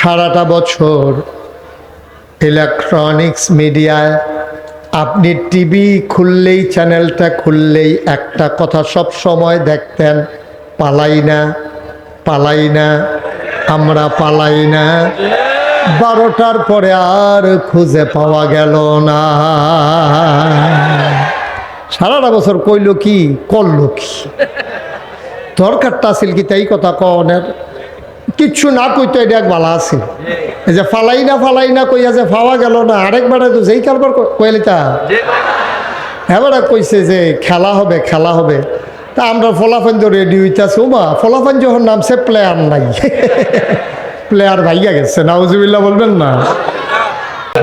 সারাটা বছর ইলেকট্রনিক্স মিডিয়ায় আপনি টিভি খুললেই চ্যানেলটা খুললেই একটা কথা সব সময় দেখতেন, পালাই না পালাই না, আমরা পালাই না। বারোটার পরে আর খুঁজে পাওয়া গেল না। সারাটা বছর কইল কি, করল কি? দরকারটা আছিল কি তাই কথা কনের কিচ্ছু না কইতো এটা এক বালা আছে। যে ফালাই না ফালাই না কইয়া যে পাওয়া গেল না আরেকবার তো যেই কারবার কইলি তা এবারে কইছে যে খেলা হবে খেলা হবে। তা আমরা ফলাফান তো রেডি হইতেছি ওমা ফলাফান যখন নামছে প্লেয়ার নাই। প্লেয়ার ভাইয়া গেছে, নাউজুবিল্লাহ বলবেন না।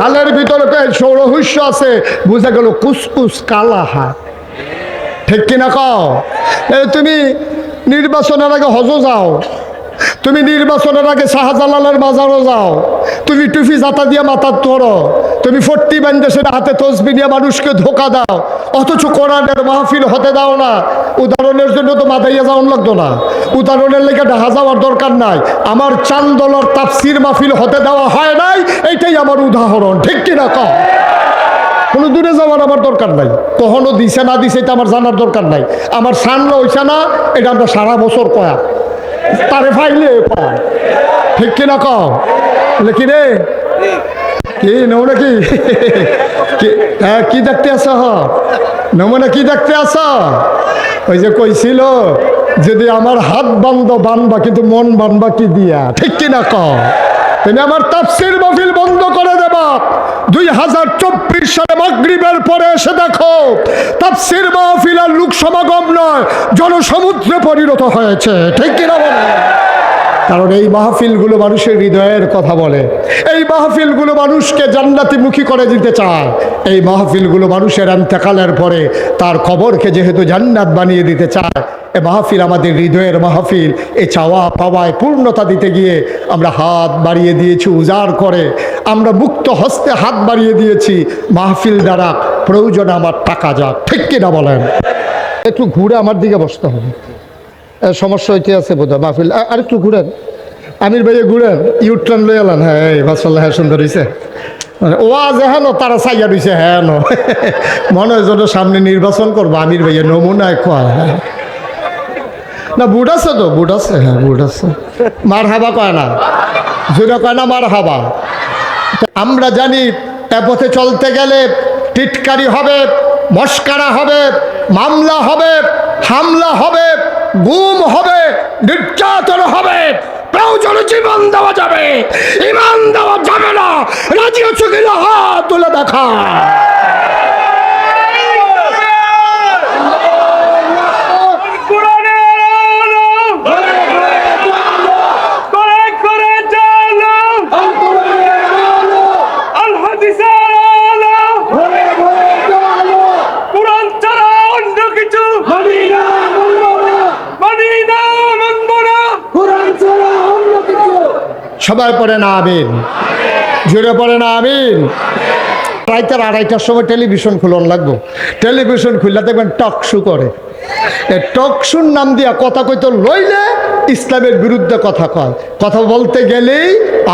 হালের ভিতরে সৌরহস্য আছে, বুঝা গেল কুসকুস কালা হাত। ঠিক কিনা কও? তুমি নির্বাচনের আগে হজ যাও। তুমি নির্বাচনের আগে শাহজালালের বাজারও যাও। তুমি টুপি জাতা দিয়ে মাথার ধরো। তুমি ফোর্টি বান্ধে সেটা হাতে তসবি নিয়ে মানুষকে ধোকা দাও। অথচ কোরআনের মাহফিল হতে দাও না। উদাহরণের জন্য তো মাথাইয়া যাওয়ান লাগতো না। উদাহরণের লেগে ঢাকা যাওয়ার দরকার নাই। আমার চান্দলার তাফসির মাহফিল হতে দেওয়া হয় নাই, এইটাই আমার উদাহরণ। ঠিক কিনা কও কোনো দূরে যাওয়ার আমার দরকার নাই। কখনো দিছে না দিছে এটা আমার জানার দরকার নাই। আমার সামনে হইছে না, এটা আমরা সারা বছর কয়া। তারে কয়া ঠিক কিনা কও? কি রে? কি নমুনা কি কি- হ্যাঁ কি দেখতে আস নমুনা কি দেখতে আস ওই যে কইছিল, যদি আমার হাত বান্ধ, বানবা, কিন্তু মন বানবা কি দিয়া? ঠিক কিনা কও? তুমি আমার তাফসির মাহফিল বন্ধ করে দেবা। দুই হাজার চব্বিশ সালে মাগরিবের পরে এসে দেখো, তাফসির মাহফিল আর লোক সমাগম নয়, জনসমুদ্রে পরিণত হয়েছে। ঠিক কিনা বলে? কারণ এই মাহফিলগুলো মানুষের হৃদয়ের কথা বলে। এই মাহফিলগুলো মানুষকে জান্নাতিমুখী করে দিতে চায়। এই মাহফিলগুলো মানুষের অন্তকালের পরে তার কবরকে যেহেতু জান্নাত বানিয়ে দিতে চায়, এ মাহফিল আমাদের হৃদয়ের মাহফিল। এ চাওয়া পাওয়ায় পূর্ণতা দিতে গিয়ে আমরা হাত বাড়িয়ে দিয়েছি, উজাড় করে। আমরা মুক্ত হস্তে হাত বাড়িয়ে দিয়েছি। মাহফিল দ্বারা প্রয়োজনে আমার টাকা যাক। ঠিক কিনা বলেন? একটু ঘুরে আমার দিকে বসতে হবে। সমস্যা হইতে আছে বোধ হয় মাহফিল আরেকটু ঘুরেন। আমির ভাইয়ে ঘুরেন ইউটার্ন লই এলান হ্যাঁ এই মাসাল্লাহ হ্যাঁ সুন্দর হয়েছে ও আজ হেন তারা সাইয়া রয়েছে হ্যাঁ মনে হয় যেন সামনে নির্বাচন করব, আমির ভাইয়া নমুনায় কয় হ্যাঁ না, বুট আছে তো, বুট আছে হ্যাঁ বুট আছে। মার হাবা কয় না? জোরে কয় না মার হাবা আমরা জানি এ পথে চলতে গেলে টিটকারি হবে, মস্কারা হবে, মামলা হবে, হামলা হবে। গুম হবে, নির্যাতন হবে, প্রয়োজনে জীবন দেওয়া যাবে, ইমান দেওয়া যাবে না। রাজি হচ্ছে কিনা? হাত তুলে দেখা কোরআনের আলো করে করে চালো আল হাদিসের আলো কোরআন ছাড়া অন্য কিছু মানি না মানব না সবাই পড়ে না, আমিন। জুড়ে পড়ে না, আমিন। রাইতের আড়াইটার সময় টেলিভিশন খুলন লাগবো। টেলিভিশন খুললে দেখবেন টক শু করে। এ টক শুর নাম দিয়া কথা কইতো লইলে ইসলামের বিরুদ্ধে কথা কয়। কথা বলতে গেলেই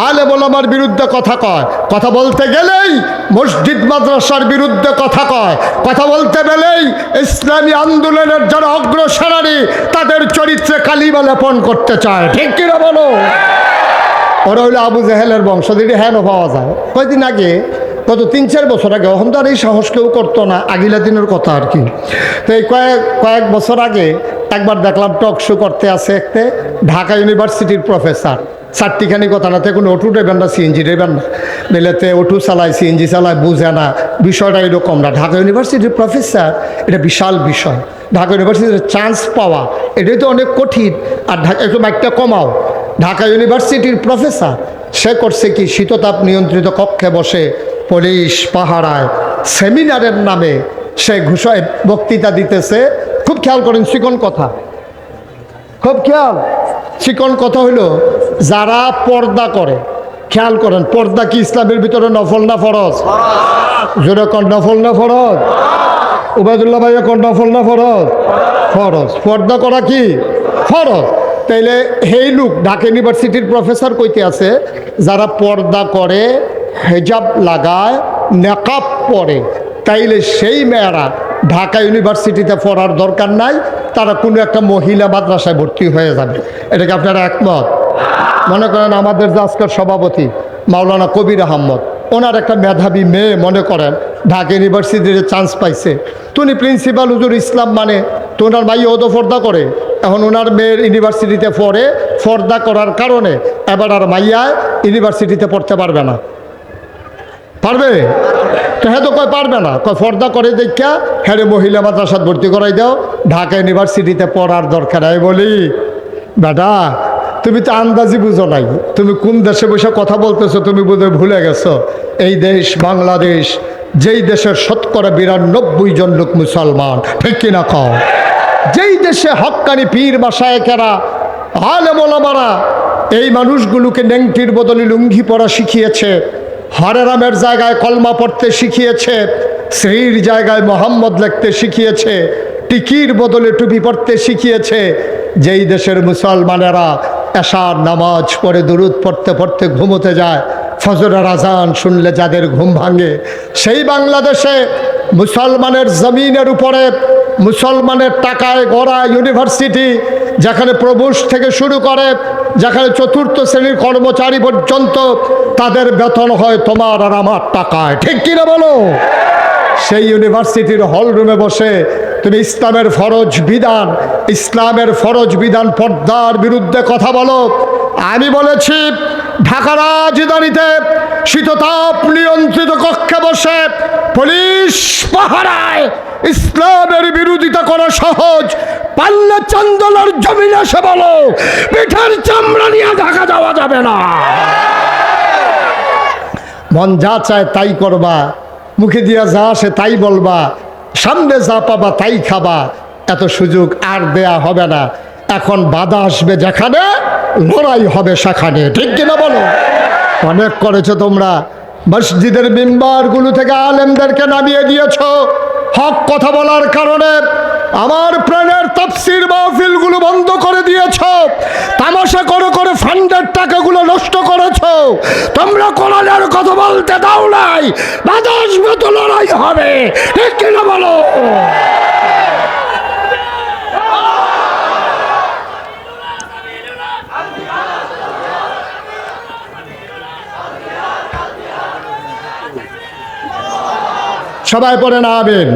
আলে বলামার বিরুদ্ধে কথা কয়। কথা বলতে গেলেই মসজিদ মাদ্রাসার বিরুদ্ধে কথা কয়। কথা বলতে গেলেই ইসলামী আন্দোলনের যারা অগ্রসেনানী, তাদের চরিত্রে কালিমা লেপন করতে চায়। ঠিক কিনা বলো? ওরা হইল আবু জাহেলের বংশ, যেটি হ্যাঁ পাওয়া যায়। কয়দিন আগে, গত তিন চার বছর আগে এখন তো আর এই সাহস কেউ করতো না, আগিলা দিনের কথা আর কি। তো এই কয়েক কয়েক বছর আগে, একবার দেখলাম টক শো করতে আছে একটা ঢাকা ইউনিভার্সিটির প্রফেসর। চারটিখানি কথা না কোনো ওটু দেবেন না, সিএনজি দেবেন না। নিলেতে ওটু চালায়, সিএনজি চালায়, বুঝে না। বিষয়টা এরকম না। ঢাকা ইউনিভার্সিটির প্রফেসর, এটা বিশাল বিষয়। ঢাকা ইউনিভার্সিটির চান্স পাওয়া, এটাই তো অনেক কঠিন। আর ঢাকা, একটু মাইকটা কমাও। ঢাকা ইউনিভার্সিটির প্রফেসর। সে করছে কি? শীততাপ নিয়ন্ত্রিত কক্ষে বসে পুলিশ পাহারায় সেমিনারের নামে সে ঘোষায় বক্তৃতা দিতেছে। খুব খেয়াল করেন চিকন কথা। খুব খেয়াল। চিকন কথা হইল যারা পর্দা করে, খেয়াল করেন, পর্দা কি ইসলামের ভিতরে নফল না ফরজ? জোরে কন, নফল না ফরজ? উবায়দুল্লাহ ভাইয়া কন, নফল না ফরজ? ফরজ। পর্দা করা কি? ফরজ। তাইলে হেই লোক, ঢাকা ইউনিভার্সিটির প্রফেসর কইতে আছে, যারা পর্দা করে, হেজাব লাগায়, নেকাব পরে, তাইলে সেই মেয়েরা ঢাকা ইউনিভার্সিটিতে পড়ার দরকার নাই, তারা কোনো একটা মহিলা মাদ্রাসায় ভর্তি হয়ে যাবে। এটাকে আপনারা একমত? মনে করেন আমাদের যে আজকের সভাপতি, মাওলানা কবির আহম্মদ, ওনার একটা মেধাবী মেয়ে মনে করেন, ঢাকা ইউনিভার্সিটিতে চান্স পাইছে। তো উনি প্রিন্সিপাল হুজুর ইসলাম মানে তো ওনার মাইয়া ওদো ফর্দা করে। এখন ওনার মেয়ের ইউনিভার্সিটিতে পড়ে ফর্দা করার কারণে এবার আর মাইয়া ইউনিভার্সিটিতে পড়তে পারবে না। পারবে? হ্যাঁ তো কয় পারবে না। কয় ফর্দা করে দেখা হ্যাঁ মহিলা মাদ্রাসাত ভর্তি করাই দাও। ঢাকা ইউনিভার্সিটিতে পড়ার দরকার আমি বলি। বেটা, তুমি তো আন্দাজি বুঝো নাই। তুমি কোন দেশে বসে কথা বলতেছো তুমি বোধহয় ভুলে গেছো। এই দেশ বাংলাদেশ, যেই দেশের শতকরা বিরানব্বই জন লোক মুসলমান, ঠিক কিনা কও? যেই দেশে হক্কানি পীর বাসায় বাসায়কেরা আলেমোলামারা এই মানুষগুলোকে নেংটির বদলে লুঙ্গি পরা শিখিয়েছে হরেরামের জায়গায় কলমা পড়তে শিখিয়েছে, শ্রীর জায়গায় মোহাম্মদ লিখতে শিখিয়েছে, টিকির বদলে টুপি পড়তে শিখিয়েছে, যেই দেশের মুসলমানেরা এশার নামাজ পড়ে, দরুদ পড়তে পড়তে ঘুমোতে যায়, ফজরের আজান শুনলে যাদের ঘুম ভাঙে, সেই বাংলাদেশে মুসলমানের জমিনের উপরে মুসলমানের টাকায় গড়া ইউনিভার্সিটি, যেখানে প্রবেশ থেকে শুরু করে, যেখানে চতুর্থ শ্রেণির কর্মচারী পর্যন্ত তাদের বেতন হয় তোমার আর আমার টাকায়। ঠিক কিনা বলো? সেই ইউনিভার্সিটির হল রুমে বসে তুমি ইসলামের ফরজ বিধান, ইসলামের ফরজ বিধান পর্দার বিরুদ্ধে কথা বলো। আমি বলেছি ঢাকা রাজধানীতে শীততাপ নিয়ন্ত্রিত কক্ষে বসে পুলিশ পাহারায় ইসলামের বিরোধিতা করা সহজ। পাল্লা চন্দলার জমিনে এসে বলো, পিঠের চামড়া নিয়ে ঢাকা যাওয়া যাবে না। মন যা চায় তাই করবা, মুখে দিয়া যা আসে তাই বলবা, সামনে যা পাবা তাই খাবা, এত সুযোগ আর দেয়া হবে না। এখন বাধা আসবে যেখানে লড়াই হবে সেখানে। ঠিক কিনা বলো? অনেক করেছ তোমরা। মসজিদের মেম্বারগুলো থেকে আলেমদেরকে নামিয়ে দিয়েছ। হক কথা বলার কারণে আমার প্রাণের তাফসির মাহফিলগুলো বন্ধ করে দিয়েছ। তামাশা করে করে ফান্ডের টাকাগুলো নষ্ট করেছ। তোমরা কোরআনের কথা বলতে দাও নাই। বাতাস মতো লড়াই হবে। ঠিক কিনা বলো? সবাই পড়ে না আবেন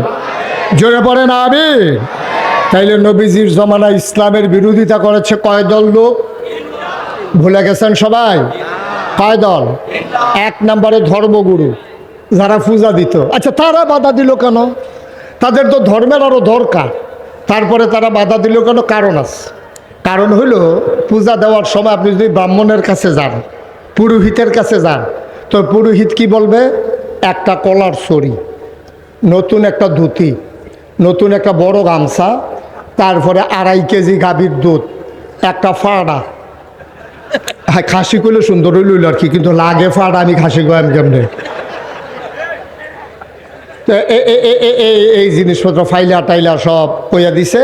জোরে পড়ে না আবেন তাইলে নবীজির জমানা ইসলামের বিরোধিতা করেছে কয় দল লোক? ভুলে গেছেন সবাই? কয় দল? এক নম্বরে ধর্মগুরু, যারা পূজা দিত। আচ্ছা তারা বাধা দিল কেন? তাদের তো ধর্মের আরও দরকার। তারপরে তারা বাধা দিল কেন? কারণ আছে। কারণ হলো পূজা দেওয়ার সময় আপনি যদি ব্রাহ্মণের কাছে যান, পুরোহিতের কাছে যান, তো পুরোহিত কি বলবে? একটা কলার ছড়ি। নতুন একটা ধুতি, নতুন একটা বড় গামছা, তারপরে আড়াই কেজি গাভীর দুধ, একটা ফাড়া। হ্যাঁ খাসি করলে সুন্দর হইল আর কি, কিন্তু লাগে ফাড়া, আমি খাসি কয়াম কেমনে? এই জিনিসপত্র ফাইলা টাইলা সব কইয়া দিছে।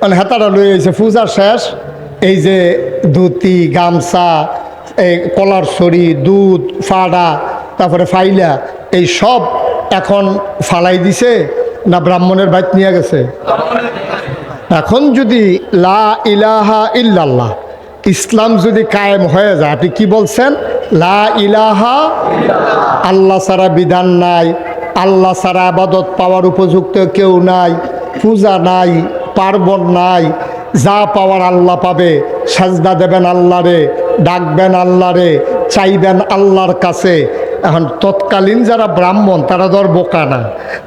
মানে হেতারা লই আইছে পূজার শেষ। এই যে ধুতি, গামছা, এই কলার ছড়ি, দুধ, ফাড়া, তারপরে ফাইলা, এই সব এখন ফালাই দিছে না ব্রাহ্মণের বাইত নিয়ে গেছে? এখন যদি লা ইলাহা ইল্লাল্লাহ, ইসলাম যদি কায়েম হয়ে যায়, আপনি কি বলছেন? লা ইলাহা আল্লাহ ছাড়া বিধান নাই, আল্লাহ ছাড়া আবাদত পাওয়ার উপযুক্ত কেউ নাই, পূজা নাই, পার্বণ নাই, যা পাওয়ার আল্লাহ পাবে, সাজদা দেবেন আল্লাহরে, ডাকবেন আল্লাহরে, চাইবেন আল্লাহর কাছে এখন তৎকালীন যারা ব্রাহ্মণ, তারা ধর বোকা না।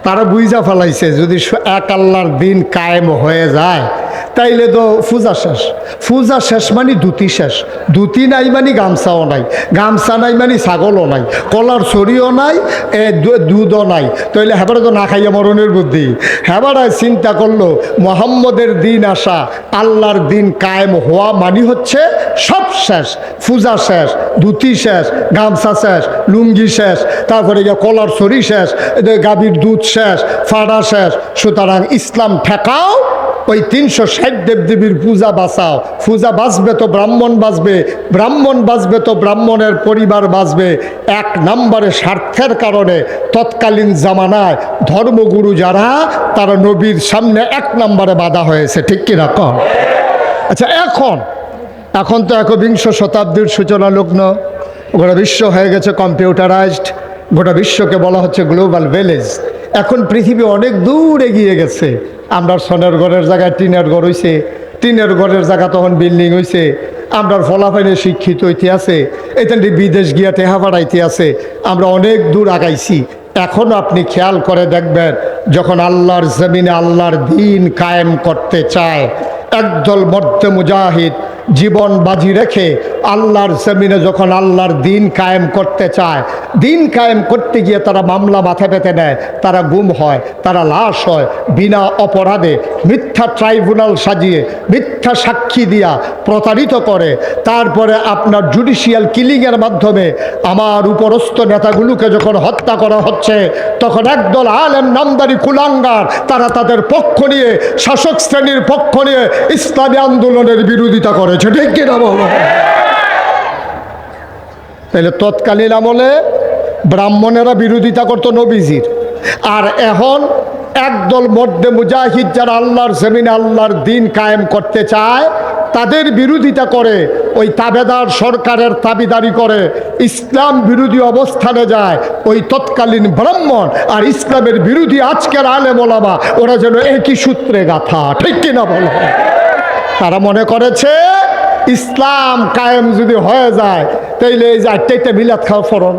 তারা বুঝা ফেলাইছে, যদি এক আল্লাহর দিন কায়েম হয়ে যায় তাইলে তো পূজা শেষ। পূজা শেষ মানে ধুতি শেষ। ধুতি নাই মানে গামছাও নাই। গামছা নাই মানে ছাগলও নাই। কলার ছড়িও নাই, এ দুধও নাই। তাইলে হেবারে তো না খাইয়া মরণের বুদ্ধি। হেবারায় চিন্তা করল, মোহাম্মদের দিন আসা, আল্লাহর দিন কায়েম হওয়া মানে হচ্ছে সব শেষ। পূজা শেষ, ধুতি শেষ, গামছা শেষ, লুঙ্গি শেষ, তারপরে গিয়ে কলার ছড়ি শেষ গাভীর দুধ শেষ, ফাড়া শেষ। সুতরাং ইসলাম ঠেকাও ওই তিনশো ষাট দেবদেবীর পূজা বাঁচাও। পূজা বাঁচবে তো ব্রাহ্মণ বাঁচবে ব্রাহ্মণ বাঁচবে তো ব্রাহ্মণের পরিবার বাঁচবে। এক নম্বরে স্বার্থের কারণে তৎকালীন জামানায় ধর্মগুরু যারা, তারা নবীর সামনে এক নম্বরে বাধা হয়েছে, ঠিক কিনা কন? আচ্ছা এখন এখন তো একবিংশ শতাব্দীর সূচনা লগ্ন। গোটা বিশ্ব হয়ে গেছে কম্পিউটারাইজড। গোটা বিশ্বকে বলা হচ্ছে গ্লোবাল ভিলেজ। এখন পৃথিবী অনেক দূর এগিয়ে গেছে। আমরা সনের ঘরের জায়গায় টিনের ঘর হইছে। টিনের ঘরের জায়গা তখন বিল্ডিং হইছে। আমরা ফলাফলে শিক্ষিত হইতে আছে। এখান বিদেশ গিয়া টেহা বাড়াইতে আছে। আমরা অনেক দূর আগাইছি। এখনও আপনি খেয়াল করে দেখবেন, যখন আল্লাহর জমিনে আল্লাহর দিন কায়েম করতে চায়, একদল মধ্যে মুজাহিদ জীবন বাজি রেখে আল্লাহর জমিনে যখন আল্লাহর দিন কায়েম করতে চায় দিন কায়েম করতে গিয়ে তারা মামলা মাথা পেতে নেয়, তারা গুম হয়, তারা লাশ হয়, বিনা অপরাধে মিথ্যা ট্রাইব্যুনাল সাজিয়ে, মিথ্যা সাক্ষী দিয়া প্রতারিত করে। তারপরে আপনার জুডিশিয়াল কিলিংয়ের মাধ্যমে আমার উপরস্থ নেতাগুলোকে যখন হত্যা করা হচ্ছে, তখন একদল আলেম নামদারি কুলাঙ্গার, তারা তাদের পক্ষ নিয়ে, শাসক শ্রেণির পক্ষ নিয়ে ইসলামী আন্দোলনের বিরোধিতা করেছে। ঠিক কিনা বলো? তাহলে তৎকালীন আমলে ব্রাহ্মণেরা বিরোধিতা করতো নবীজির। আর এখন একদল মধ্যে মুজাহিদ যারা আল্লাহর জমিন আল্লাহর দিন কায়েম করতে চায়, তাদের বিরোধিতা করে ওই তাবেদার সরকারের দাবিদারি করে ইসলাম বিরোধী অবস্থানে যায়, ওই তৎকালীন ব্রাহ্মণ আর ইসলামের বিরোধী আজকের আলে ওলামা, ওরা যেন একই সূত্রে গাথা, ঠিক কিনা বলো? তারা মনে করেছে ইসলাম কায়েম যদি হয়ে যায়, তাইলে এই যে আটটাইটা মিলাদ খাওয়া ফরন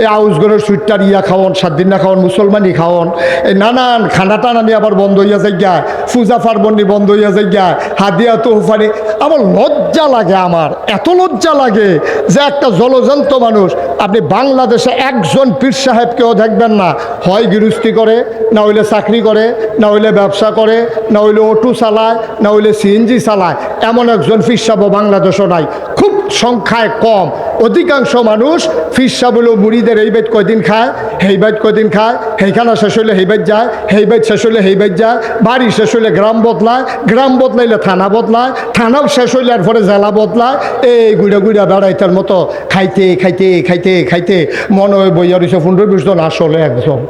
এই আউসগরের সুইটটার ইয়া খাওয়ন সাত দিন না খাওয়ন মুসলমানি খাওয়ন এই নানান খানা টানা নিয়ে আবার বন্ধ হইয়া যায় গা পূজা পার্বণী বন্ধ হইয়া যায় গা হাদিয়া, তোহফানি। আমার লজ্জা লাগে আমার, এত লজ্জা লাগে যে একটা জলজন্ত মানুষ, আপনি বাংলাদেশে একজন পীর সাহেবকেও দেখবেন না, হয় গৃহস্থী করে, না হইলে চাকরি করে, না হইলে ব্যবসা করে, না হইলে অটো চালায়, না হইলে সিএনজি চালায়, এমন একজন সাহেব বাংলাদেশও নাই। খুব সংখ্যায় কম, অধিকাংশ মানুষ ফিরসাবুলো মুড়িদের এই বেদ কয়দিন খায়? হেই বেদ কয়দিন খায়? হেইখানা শেষ হইলে হেই বেদ যায় হেই বেদ শেষ হইলে হেই বেদ যায়, বাড়ি শেষ হইলে গ্রাম বদলায়, গ্রাম বদলাইলে থানা বদলায়, থানাও শেষ হইলে এরপরে জেলা বদলায়, এই গুড়া গুড়া বেড়াইতার মতো খাইতে খাইতে খাইতে খাইতে মনে হয় বইয়া রয়েছে পনেরো বিশ জন আসলে একজন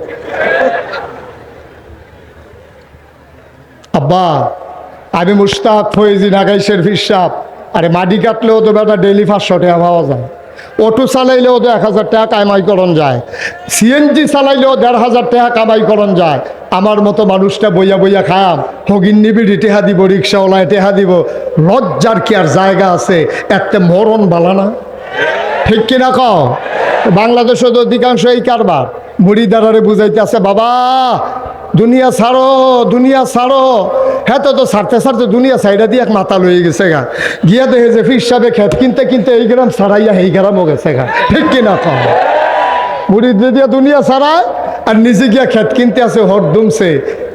আব্বা, আমি মুস্তাক ফয়েজি নাগাইশের ফিরসাব আরে মাটি কাটলেও তো বেটা ডেলি পাঁচশো টাকা পাওয়া যায়। অটো চালাইলেও এক হাজার টাকা কামাই করণ যায় সিএনজি চালাইলেও দেড় হাজার টাকা কামাই করণ যায়। আমার মতো মানুষটা বইয়া বইয়া খায়াম। হগিন নিবিড়ি টেহা দিব, রিক্সাওয়ালায় টেহা দিব। লজ্জার কি আর জায়গা আছে? এতে মরণ বালানা ঠিক কিনা কও? বাংলাদেশে তো অধিকাংশ এই কারবার। মুড়ি দ্বারারে বুঝাইতে আছে বাবা দুনিয়া ছাড়ো দুনিয়া ছাড়ো। হ্যাঁ তো তো ছাড়তে ছাড়তে দুনিয়া সাইডা দিয়ে এক মাথা লয়ে গেছে গা। গিয়া দেখে যে ফির সাহেবে খেত কিনতে কিনতে এই গ্রাম ছাড়াইয়া এই গ্রামও গেছে গা। ঠিক কিনা কও মুড়ি দিয়ে দুনিয়া ছাড়ায়, আর নিজে গিয়া খেত কিনতে আছে, হট দুমছে।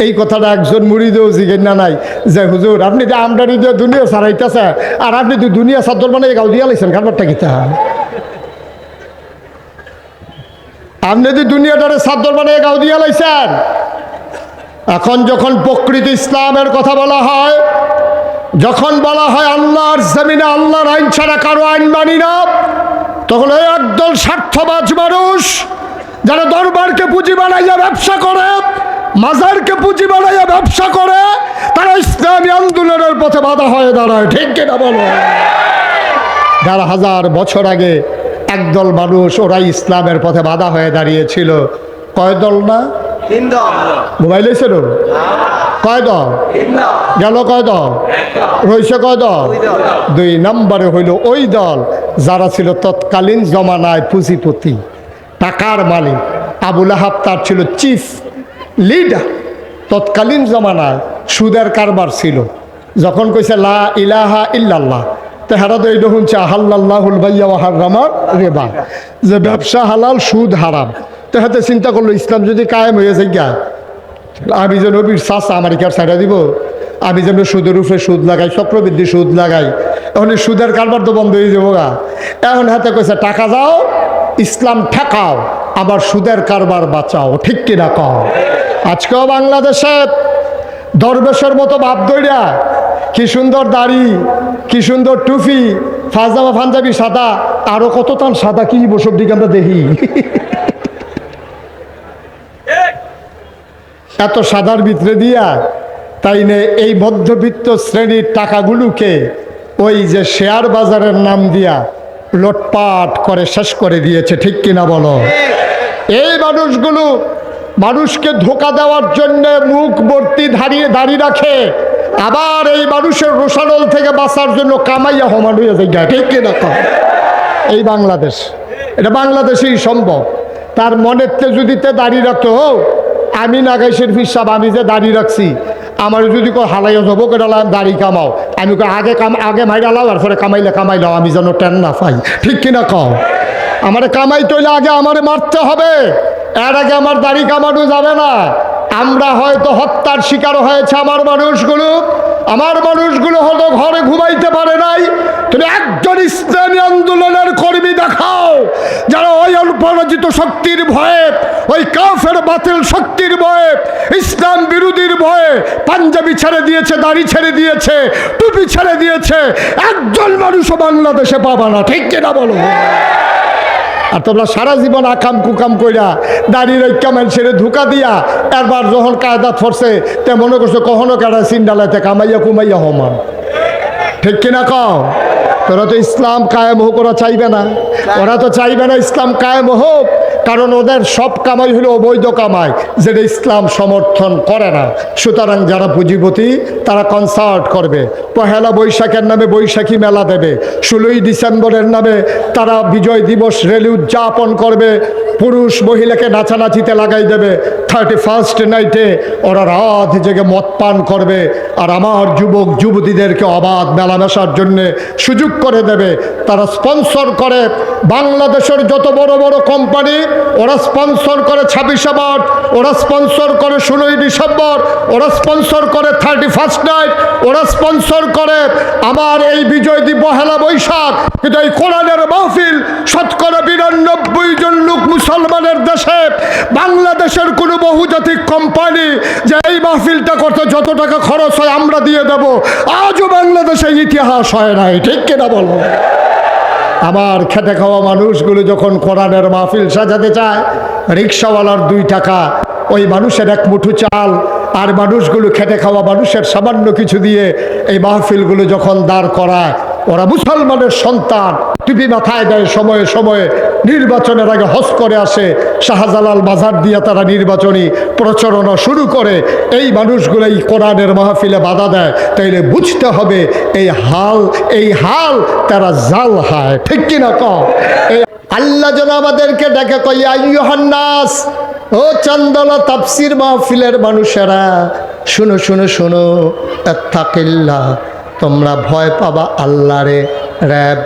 এই কথাটা একজন মুড়ি দিয়েও জিজ্ঞেস না নাই। যে হুজুর, আপনি যে আমদানি দিয়ে দুনিয়া ছাড়াইতেছে, আর আপনি তো দুনিয়া সাদ্দর মানে গাও দিয়া লাইছেন খাবারটা কিতা আপনি যদি দুনিয়াটারে সাদ্দর মানে গাও দিয়া লাইছেন এখন যখন প্রকৃতি ইসলামের কথা বলা হয়, যখন বলা হয় আল্লাহর জমিনে আল্লাহর আইন ছাড়া কারও আইন মানি না, তখন এই একদল স্বার্থবাজ মানুষ যারা দরবারকে পুঁজি বানাইয়া ব্যবসা করে, মাজারকে পুঁজি বানাইয়া ব্যবসা করে, তারা ইসলামী আন্দোলনের পথে বাধা হয়ে দাঁড়ায়। ঠিক কিনা বলো? দেড় হাজার বছর আগে একদল মানুষ ওরাই ইসলামের পথে বাধা হয়ে দাঁড়িয়েছিল, কয় দল না? মোবাইল এসে কয় দল? গেল কয় দল? রয়েছে কয় দল? দুই নম্বরে হইল ওই দল যারা ছিল তৎকালীন জমানায় পুঁজিপতি। টাকার মালিক। আবুল আহাব তার ছিল চিফ লিডার তৎকালীন জমানায় সুদের কারবার ছিল। যখন কইছে লা ইলাহা ইল্লাল্লাহ তো হেরা তো এইটা শুনছে আহাল্লাহুল ভাইয়া ওয়াহার রামার রেবা যে ব্যবসা হালাল সুদ হারাম। তো হাতে চিন্তা করল, ইসলাম যদি কায়েম হয়ে যায় গা আমি যেন নবীর চাষা আমেরিকার সাইডা দিব, আমি যেন সুদের উপরে সুদ লাগাই, চক্রবৃদ্ধি সুদ লাগাই, এখন সুদের কারবার তো বন্ধ হয়ে যাব গা। এখন হাতে কইছে, টাকা যাও ইসলাম ঠেকাও, আবার সুদের কারবার বাঁচাও, ঠিক কিনা কও? আজকেও বাংলাদেশে দরবেশের মতো ভাব দইরা কি সুন্দর দাড়ি, কি সুন্দর টুপি ফাজামা পাঞ্জাবি সাদা, আরও কত তান সাদা কি বসব দিকে আমরা দেখি? এত সাদার ভিতরে দিয়া তাই নে এই মধ্যবিত্ত শ্রেণির টাকাগুলোকে ওই যে শেয়ার বাজারের নাম দিয়া লোটপাট করে শেষ করে দিয়েছে, ঠিক কিনা বলো এই মানুষগুলো মানুষকে ধোকা দেওয়ার জন্য মুখ ভর্তি দাঁড়িয়ে দাঁড়িয়ে রাখে, আবার এই মানুষের রোষানল থেকে বাঁচার জন্য কামাইয়া হমান হয়ে যায়, ঠিক কিনা? এই বাংলাদেশ, এটা বাংলাদেশেই সম্ভব তার মনের তে যদি তে দাঁড়িয়ে রাখতো হো আমি নাগাইশের ফিসাব আমি যে দাঁড়িয়ে রাখছি, আমার যদি কো হালাইয়া যাব কেটালাম দাড়ি কামাও। আমি আগে কাম, আগে মাইরা লাও আর কামাইলে কামাইলাও আমি যেন টেন না পাই। ঠিক কিনা কও? আমার কামাই তৈলে আগে আমারে মারতে হবে। এর আগে আমার দাড়ি কামানো যাবে না। আমরা হয়তো হত্যার শিকার হয়েছে আমার মানুষগুলো। আমার মানুষগুলো হয়তো ঘরে ঘুমাইতে পারে নাই। তুমি একজন ইসলামী আন্দোলনের কর্মী দেখাও, যারা ওই অল্পরাজিত শক্তির ভয়ে, ওই কাফের বাতিল শক্তির ভয়ে, ইসলাম বিরোধীর ভয়ে পাঞ্জাবি ছেড়ে দিয়েছে, দাড়ি ছেড়ে দিয়েছে, টুপি ছেড়ে দিয়েছে। একজন মানুষও বাংলাদেশে পাবা না, ঠিক কিনা বলো? আর তোমরা সারা জীবন আকাম কুকাম কইরা দাঁড়িয়ে রক্ষা মানুষের ধোকা দিয়া একবার যখন কায়দা ফরছে, তে মনে করছ কখনো কাটা সিন্ডালাতে কামাইয়া কুমাইয়া হমান ঠিক কিনা কও? তোরা তো ইসলাম কায়েম হোক, ওরা চাইবে না। ওরা তো চাইবে না ইসলাম কায়েম হোক, কারণ ওদের সব কামাই হলো অবৈধ কামাই, যেটা ইসলাম সমর্থন করে না। সুতরাং যারা পুঁজিপতি, তারা কনসার্ট করবে। পহেলা বৈশাখের নামে বৈশাখী মেলা দেবে। ষোলোই ডিসেম্বরের নামে তারা বিজয় দিবস র্যালি উদযাপন করবে। পুরুষ, মহিলাকে নাচানাচিতে লাগাই দেবে। থার্টি ফার্স্ট নাইটে ওরা রাত জেগে মদ পান করবে আর আমার যুবক যুবতীদেরকে অবাধ মেলামেশার জন্যে সুযোগ করে দেবে। তারা স্পন্সর করে বাংলাদেশের যত বড় বড় কোম্পানি, ওরা স্পন্সর করে ছাব্বিশে মার্চ ওরা স্পন্সর করে ষোলোই ডিসেম্বর, ওরা স্পন্সর করে থার্টি ফার্স্ট নাইট, ওরা স্পন্সর করে আমার এই বিজয় দিবস পহেলা বৈশাখ। কিন্তু এই কোরআনের মাহফিল শতকরা বিরানব্বই জন লোক মুসলমানের দেশে। বাংলাদেশের কোনো বহুজাতিক কোম্পানি যে এই মাহফিলটা করতে যত টাকা খরচ হয় আমরা দিয়ে দেব। আজও বাংলাদেশে ইতিহাস হয় নাই, ঠিক কিনা বলো? আমার খেটে খাওয়া মানুষগুলো যখন কোরআনের মাহফিল সাজাতে চায়, রিক্সাওয়ালার দুই টাকা, ওই মানুষের এক মুঠো চাল, আর মানুষগুলো খেটে খাওয়া মানুষের সামান্য কিছু দিয়ে এই মাহফিলগুলো যখন দাঁড় করায়, ওরা মুসলমানের সন্তান। টুপি মাথায় দেয় সময়ে সময়ে নির্বাচনের আগে হজ করে আসে, শাহজালাল বাজার দিয়ে তারা নির্বাচনী প্রচারণা শুরু করে। এই মানুষগুলো এই কোরআনের মাহফিলে বাধা দেয়। তাইলে বুঝতে হবে, এই হাল এই হাল তারা জাল হায় ঠিক কিনা ক এই আল্লাহ যেন আমাদেরকে ডেকে কই আইয়ুহান্নাস ও চন্দনা তাফসির মাহফিলের মানুষেরা, শুনো শুনো শুনো তাকিল্লা তোমরা ভয় পাবা আল্লাহরে, র্যাব,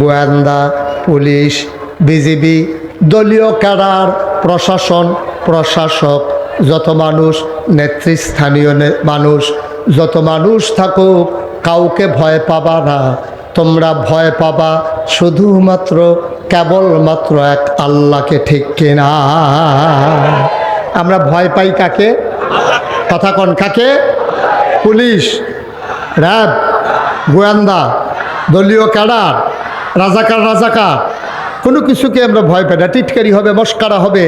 গোয়েন্দা, পুলিশ বিজিবি, দলীয় ক্যাডার প্রশাসন, প্রশাসক, যত মানুষ নেতৃস্থানীয় মানুষ, যত মানুষ থাকুক, কাউকে ভয় পাবা না। তোমরা ভয় পাবা শুধুমাত্র, কেবলমাত্র এক আল্লাহকে, ঠিক কিনা? আমরা ভয় পাই কাকে? কথা কন, কাকে? পুলিশ, র্যাব, গোয়েন্দা, দলীয় ক্যাডার রাজাকার রাজাকার। কোনো কিছুকে আমরা ভয় পাই না। টিটকারি হবে, মস্কারা হবে।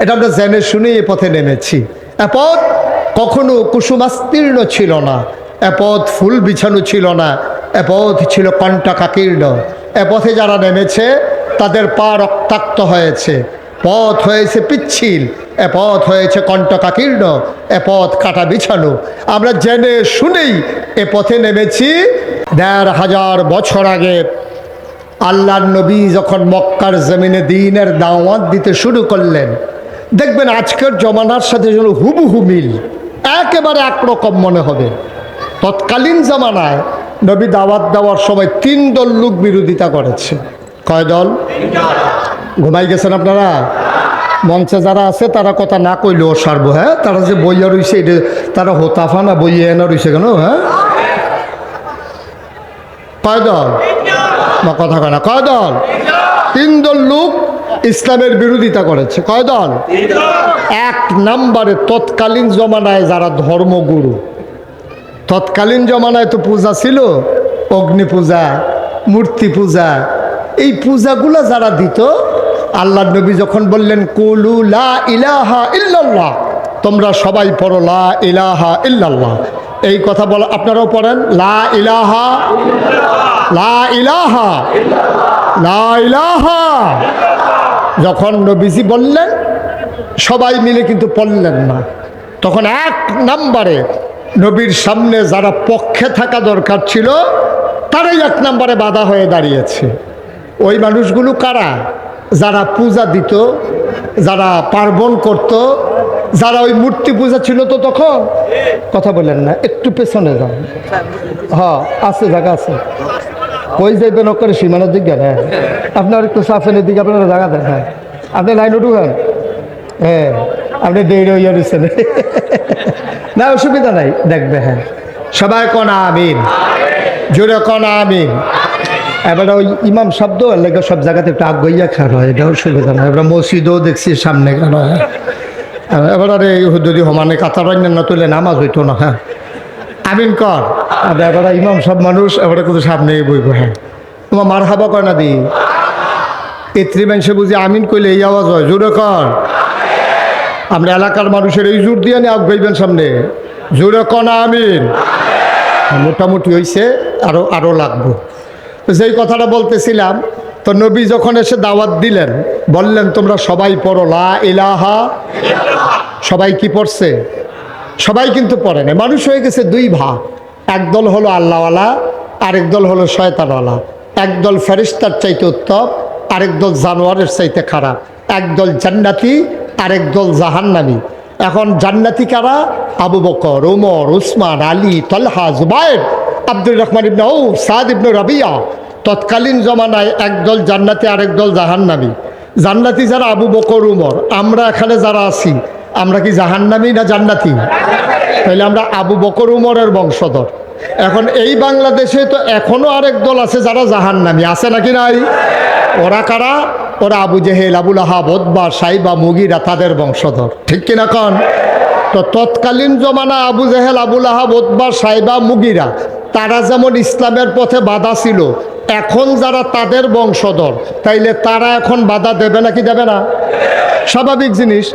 এটা আমরা জেনে শুনে এ পথে নেমেছি। এ পথ কখনো কুসুমাস্তীর্ণ ছিল না। এ পথ ফুল বিছানো ছিল না। এ পথ ছিল কণ্টাকাকীর্ণ এ পথে যারা নেমেছে, তাদের পা রক্তাক্ত হয়েছে। পথ হয়েছে পিচ্ছিল। এ পথ হয়েছে কণ্টকাকীর্ণ এ পথ কাটা বিছানো। আমরা জেনে শুনেই এ পথে নেমেছি দেড় হাজার বছর আগে। আল্লাহর নবী যখন মক্কার জমিনে দিনের দাওয়াত দিতে শুরু করলেন, দেখবেন আজকের জমানার সাথে যেন হুবহু মিল, একেবারে একরকম মনে হবে। তৎকালীন জামানায় নবী দাওয়াত দেওয়ার সময় তিন দল লোক বিরোধিতা করেছে। কয় দল? ঘুমাই গেছেন আপনারা? মঞ্চে যারা আছে, তারা কথা না কইলেও সারব হ্যাঁ? তারা যে বইয়া রইছে, এটা তারা হোতাফা না বইয়ে এনা রইছে কেন হ্যাঁ? কয় দল? বা কথা কয় না, কয় দল? তিন দল লোক ইসলামের বিরোধিতা করেছে, কয় দল? এক নাম্বারে তৎকালীন জমানায় যারা ধর্মগুরু, তৎকালীন জমানায় তো পূজা ছিল, অগ্নি পূজা, মূর্তি পূজা, এই পূজাগুলো যারা দিত, আল্লাহ নবী যখন বললেন, কুলু লা ইলাহা ইল্লাল্লাহ তোমরা সবাই পড়ো লা ইলাহা ইল্লাল্লাহ। এই কথা বলা, আপনারাও পড়েন, লা ইলাহা লা ইলাহা লা ইলাহা। যখন নবীজি বললেন, সবাই মিলে কিন্তু পড়লেন না। তখন এক নাম্বারে নবীর সামনে যারা পক্ষে থাকা দরকার ছিল, তারাই এক নাম্বারে বাধা হয়ে দাঁড়িয়েছে। ওই মানুষগুলো কারা? যারা পূজা দিত, যারা পার্বণ করত যারা ওই মূর্তি পূজা ছিল তো তখন? কথা বলেন না, একটু পেছনে যান। হ্যাঁ আছে, জায়গা আছে। কই যাইবেন ওখানে সীমানার দিকে হ্যাঁ। আপনার একটু সাফেনের দিকে আপনারা জায়গা দেন হ্যাঁ। আপনি লাইন ঢুকান হ্যাঁ আপনি দেরি হইয়া দিচ্ছেন না, অসুবিধা নাই, দেখবে হ্যাঁ। সবাই কনা আমিন। জোরে কনা আমিন। এবার ওই ইমাম শব্দ লেগে সব জায়গাতে একটু আগ্রহিয়া খার হয় এটা অসুবিধা নাই। এবার মসজিদও দেখছি সামনে কেন হয়। এবার আরে যদি সমানে কাতার না তুলে নামাজ হইতো না হ্যাঁ। আমিন কর। আর এবার ইমাম সব মানুষ এবারে কিন্তু সামনে বইব হ্যাঁ। তোমার মার হাবা কয় না দি? এত্রি মানুষে বুঝি আমিন কইলে এই আওয়াজ হয়, জোরে কর। আমরা এলাকার মানুষের এই জোর দিয়ে নিয়ে আগাইবেন সামনে। জোরে কনা আমিন। মোটামুটি হয়েছে আরও আরও লাগবো। যেই কথাটা বলতেছিলাম তো নবী যখন এসে দাওয়াত দিলেন, বললেন, তোমরা সবাই পড়ো, লা ইলাহা। সবাই কি পড়ছে? সবাই কিন্তু পড়ে না মানুষ হয়ে গেছে দুই ভাগ। একদল হলো আল্লাহওয়ালা, আরেক দল হলো শয়তানওয়ালা। একদল ফেরিস্তার চাইতে উত্তম, আরেক দল জানোয়ারের চাইতে খারাপ। একদল জান্নাতি, আরেক দল জাহান্নামি। এখন জান্নাতি কারা? আবু বকর ওমর উসমান, আলী, তলহা, জুবাইর, আব্দুর রহমান ইবনে ও সাদ ইবনে রাবিয়া। তৎকালীন জমানায় একদল জান্নাতি আরেক দল জাহান্নামি। জান্নাতি যারা আবু বকর, উমর, আমরা এখানে যারা আছি, আমরা কি জাহান্নামি না জান্নাতি? তাহলে আমরা আবু বকর, উমরের বংশধর। এখন এই বাংলাদেশে তো এখনও আরেক দল আছে যারা জাহান্নামি। আছে নাকি নাই? ওরা কারা? ওরা আবু জেহেল আবুল আহাব ওদবা সাইবা, মুগিরা তাদের বংশধর। ঠিক কিনা কন? তো তৎকালীন জমানা আবু জেহেল আবুল আহাব ওদবা সাইবা, মুগিরা তারা যেমন ইসলামের পথে বাধা ছিল, এখন যারা তাদের বংশধর, তাইলে তারা এখন বাধা দেবে নাকি দেবে না? স্বাভাবিক জিনিস।